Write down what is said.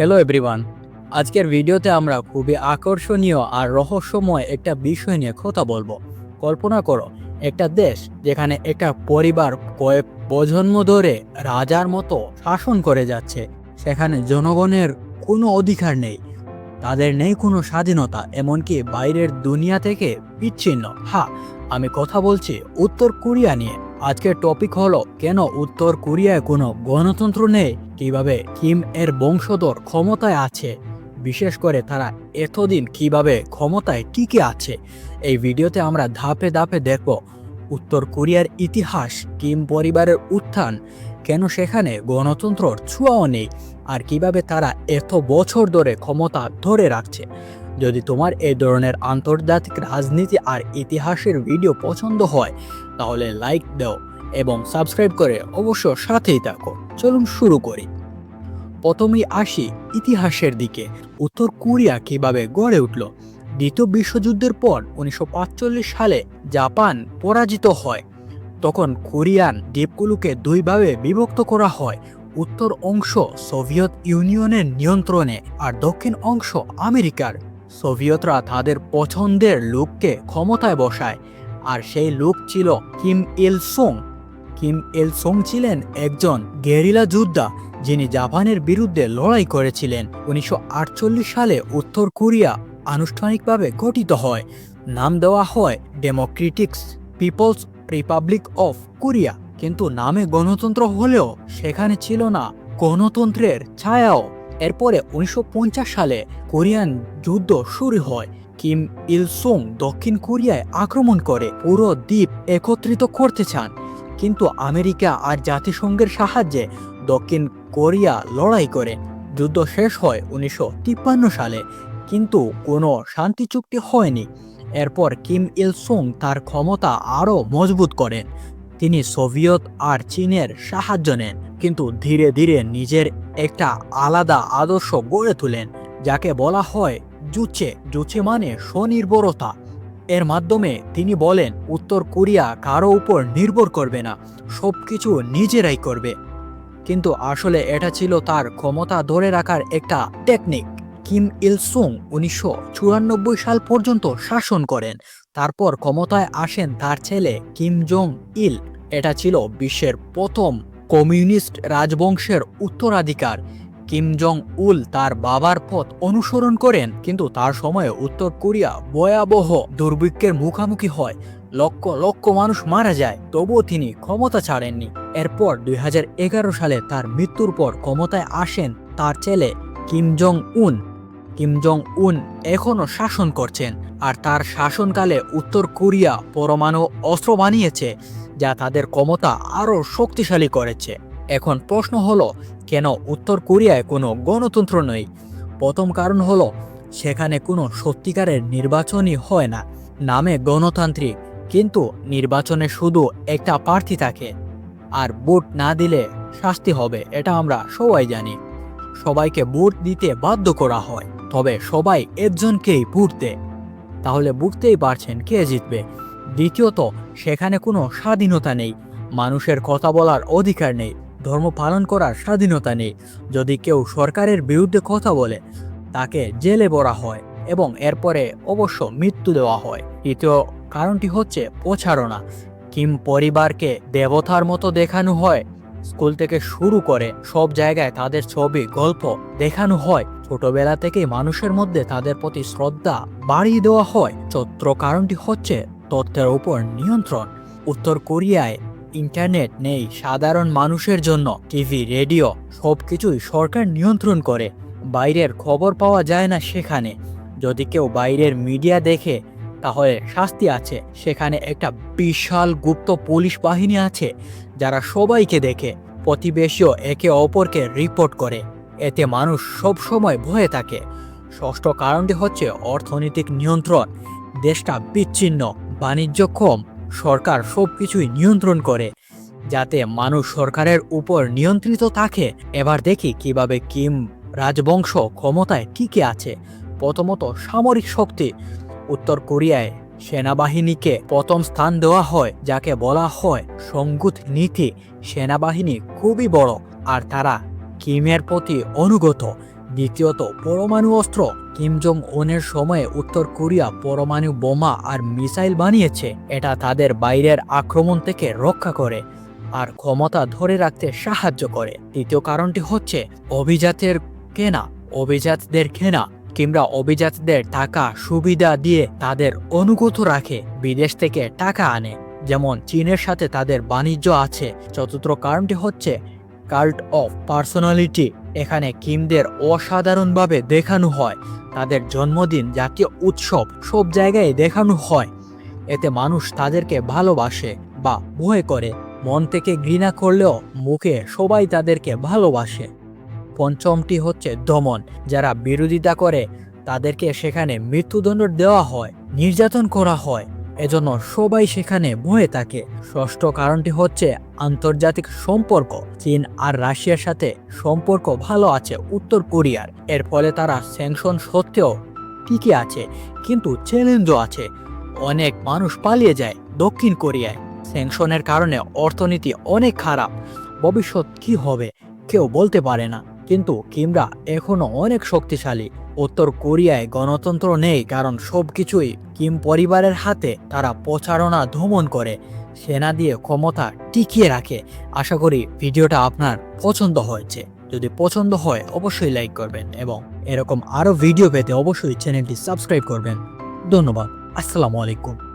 Hello everyone আজকের ভিডিওতে আমরা খুবই আকর্ষণীয় আর রহস্যময় একটা বিষয় নিয়ে কথা বলব। কল্পনা করো, একটা দেশ যেখানে একটা পরিবার কয়েক প্রজন্ম ধরে রাজার মতো শাসন করে যাচ্ছে। সেখানে জনগণের কোনো অধিকার নেই। তাদের নেই কোনো স্বাধীনতা, এমনকি বাইরের দুনিয়া থেকে বিচ্ছিন্ন। হ্যাঁ আমি কথা বলছি উত্তর কোরিয়া নিয়ে। আজকের টপিক হলো, কেন উত্তর কোরিয়ায় কোনো গণতন্ত্র নেই? কীভাবে কিম এর বংশধর ক্ষমতায় আছে, বিশেষ করে তারা এতদিন কীভাবে ক্ষমতায় টিকে আছে, এই ভিডিওতে আমরা ধাপে ধাপে দেখব। উত্তর কোরিয়ার ইতিহাস, কিম পরিবারের উত্থান, কেন সেখানে গণতন্ত্রর ছোঁয়াও নেই, আর কীভাবে তারা এত বছর ধরে ক্ষমতা ধরে রাখছে। যদি তোমার এই ধরনের আন্তর্জাতিক রাজনীতি আর ইতিহাসের ভিডিও পছন্দ হয়, তাহলে লাইক দাও। এবং সাবস্ক্রাইব করে অবশ্য সাথেই থাকো চলুন শুরু করি। প্রথমেই আসি ইতিহাসের দিকে। উত্তর কোরিয়া কীভাবে গড়ে উঠল? দ্বিতীয় বিশ্বযুদ্ধের পর উনিশশো সালে জাপান পরাজিত হয়। তখন কোরিয়ান দ্বীপগুলোকে দুইভাবে বিভক্ত করা হয়। উত্তর অংশ সোভিয়েত ইউনিয়নের নিয়ন্ত্রণে আর দক্ষিণ অংশ আমেরিকার। সোভিয়েতরা তাদের পছন্দের লোককে ক্ষমতায় বসায়। আর সেই লোক ছিল Kim Il Sung Kim Il Sung ছিলেন একজন গেরিলা যোদ্ধা, যিনি জাপানের বিরুদ্ধে লড়াই করেছিলেন। উনিশশো আটচল্লিশ সালে উত্তর কোরিয়া আনুষ্ঠানিকভাবে গঠিত হয়। নাম দেওয়া হয় democratics, people's republic of Korea. কিন্তু নামে গণতন্ত্র হলেও সেখানে ছিল না গণতন্ত্রের ছায়াও। এরপরে উনিশশো পঞ্চাশ সালে কোরিয়ান যুদ্ধ শুরু হয়। কিম ইল সোং দক্ষিণ কোরিয়ায় আক্রমণ করে, পুরো দ্বীপ একত্রিত করতে চান। কিন্তু আমেরিকা আর জাতিসংঘের সাহায্যে দক্ষিণ কোরিয়া লড়াই করে। যুদ্ধ শেষ হয় উনিশশো তিপ্পান্ন সালে, কিন্তু কোনো শান্তি চুক্তি হয়নি। এরপর কিম ইল সুং তার ক্ষমতা আরও মজবুত করেন। তিনি সোভিয়েত আর চীনের সাহায্য নেন, কিন্তু ধীরে ধীরে নিজের একটা আলাদা আদর্শ গড়ে তোলেন, যাকে বলা হয় জুচে। জুচে মানে স্বনির্ভরতা। এর মাধ্যমে তিনি বলেন, উত্তর কোরিয়া কারও উপর নির্ভর করবে না সব কিছু নিজেরাই করবে। কিন্তু আসলে এটা ছিল তার ক্ষমতা ধরে রাখার একটা টেকনিক কিম ইল সুং উনিশশো চুরানব্বই সাল পর্যন্ত শাসন করেন, তারপর ক্ষমতায় আসেন তার ছেলে কিম জং ইল এটা ছিল বিশ্বের প্রথম কমিউনিস্ট রাজবংশের উত্তরাধিকার। কিম জং উল তার বাবার পথ অনুসরণ করেন, কিন্তু তার সময়ে উত্তর কোরিয়া ভয়াবহ দুর্ভিক্ষের মুখোমুখি হয়। লক্ষ লক্ষ মানুষ মারা যায়, তবুও তিনি ক্ষমতা ছাড়েননি। এরপর দুই হাজার এগারো সালে তার মৃত্যুর পর ক্ষমতায় আসেন তার ছেলে কিম জং উন কিম জং উন এখনও শাসন করছেন, আর তার শাসনকালে উত্তর কোরিয়া পরমাণু অস্ত্র বানিয়েছে, যা তাদের ক্ষমতা আরও শক্তিশালী করেছে। এখন প্রশ্ন হলো, কেন উত্তর কোরিয়ায় কোনো গণতন্ত্র নেই? প্রথম কারণ হলো, সেখানে কোনো সত্যিকারের নির্বাচনই হয় না। নামে গণতান্ত্রিক, কিন্তু নির্বাচনে শুধু একটা প্রার্থী থাকে। আর ভোট না দিলে শাস্তি হবে, এটা আমরা সবাই জানি। সবাইকে ভোট দিতে বাধ্য করা হয়, তবে সবাই একজনকেই ভোট দেয়। তাহলে বুঝতেই পারছেন কে জিতবে। দ্বিতীয়ত, সেখানে কোনো স্বাধীনতা নেই, মানুষের কথা বলার অধিকার নেই। ধর্ম পালন করার স্বাধীনতা নেই। যদি কেউ সরকারের বিরুদ্ধে কথা বলে, তাকে জেলে ভরা হয় এবং এরপরে অবশ্য মৃত্যু দেওয়া হয়। তৃতীয় কারণটি হচ্ছে প্রচারণা। কিম পরিবারকে দেবতার মতো দেখানো হয়, স্কুল থেকে শুরু করে সব জায়গায় তাদের ছবি, গল্প দেখানো হয়। ছোটবেলা থেকেই মানুষের মধ্যে তাদের প্রতি শ্রদ্ধা বাড়িয়ে দেওয়া হয়। চত্র কারণটি হচ্ছে তথ্যের উপর নিয়ন্ত্রণ। উত্তর কোরিয়ায় ইন্টারনেট নেই, সাধারণ মানুষের জন্য, টিভি, রেডিও, সবকিছুই সরকার নিয়ন্ত্রণ করে। বাইরের খবর পাওয়া যায় না সেখানে। যদি কেউ বাইরের মিডিয়া দেখে, তাহলে শাস্তি আছে। সেখানে একটা বিশাল গুপ্ত পুলিশ বাহিনী আছে, যারা সবাইকে দেখে, প্রতিবেশীও একে অপরকে রিপোর্ট করে। এতে মানুষ সব সময় ভয়ে থাকে। ষষ্ঠ কারণটি হচ্ছে অর্থনৈতিক নিয়ন্ত্রণ। দেশটা বিচ্ছিন্ন, বাণিজ্য কম সরকার সব কিছুই নিয়ন্ত্রণ করে, যাতে মানুষ সরকারের উপর নিয়ন্ত্রিত থাকে। এবার দেখি কীভাবে কিম রাজবংশ ক্ষমতায় টিকে আছে। প্রথমত সামরিক শক্তি। উত্তর কোরিয়ায় সেনাবাহিনীকে প্রথম স্থান দেওয়া হয়, যাকে বলা হয় সঙ্গুত নীতি। সেনাবাহিনী খুবই বড়, আর তারা কিমের প্রতি অনুগত। দ্বিতীয়ত, পরমাণু অস্ত্র। কিম জং উনের সময়ে উত্তর কোরিয়া পরমাণু বোমা আর মিসাইল বানিয়েছে। এটা তাদের বাইরের আক্রমণ থেকে রক্ষা করে আর ক্ষমতা ধরে রাখতে সাহায্য করে। তৃতীয় কারণটি হচ্ছে, অভিজাতের কেনা, অভিজাতদের কেনা কিংবা অভিজাতদের টাকা সুবিধা দিয়ে তাদের অনুগত রাখে, বিদেশ থেকে টাকা আনে। যেমন, চীনের সাথে তাদের বাণিজ্য আছে। চতুর্থ কারণটি হচ্ছে কাল্ট অফ পার্সোনালিটি এখানে কিমদের অসাধারণভাবে দেখানো হয়। তাদের জন্মদিন, জাতীয় উৎসব সব জায়গায় দেখানো হয়। এতে মানুষ তাদেরকে ভালোবাসে বা ভয় করে। মন থেকে ঘৃণা করলেও মুখে সবাই তাদেরকে ভালোবাসে। পঞ্চমটি হচ্ছে দমন। যারা বিরোধিতা করে, তাদেরকে সেখানে মৃত্যুদণ্ড দেওয়া হয়, নির্যাতন করা হয়। এজন্য সবাই সেখানে ভয়ে থাকে। ষষ্ঠ কারণটি হচ্ছে আন্তর্জাতিক সম্পর্ক, চীন আর রাশিয়ার সাথে সম্পর্ক ভালো আছে উত্তর কোরিয়ার। এর ফলে তারা স্যাংশন সত্ত্বেও টিকে আছে, কিন্তু চ্যালেঞ্জও আছে। অনেক মানুষ পালিয়ে যায় দক্ষিণ কোরিয়ায়। স্যাংশনের কারণে অর্থনীতি অনেক খারাপ। ভবিষ্যৎ কি হবে, কেউ বলতে পারে না। কিন্তু কিমরা এখনও অনেক শক্তিশালী। উত্তর কোরিয়ায় গণতন্ত্র নেই, কারণ সবকিছুই কিম পরিবারের হাতে। তারা প্রচারণা দমন করে। সেনা দিয়ে ক্ষমতা টিকিয়ে রাখে। আশা করি ভিডিওটা আপনার পছন্দ হয়েছে। যদি পছন্দ হয়, অবশ্যই লাইক করবেন এবং এরকম আরও ভিডিও পেতে অবশ্যই চ্যানেলটি সাবস্ক্রাইব করবেন। ধন্যবাদ। আসসালামু আলাইকুম।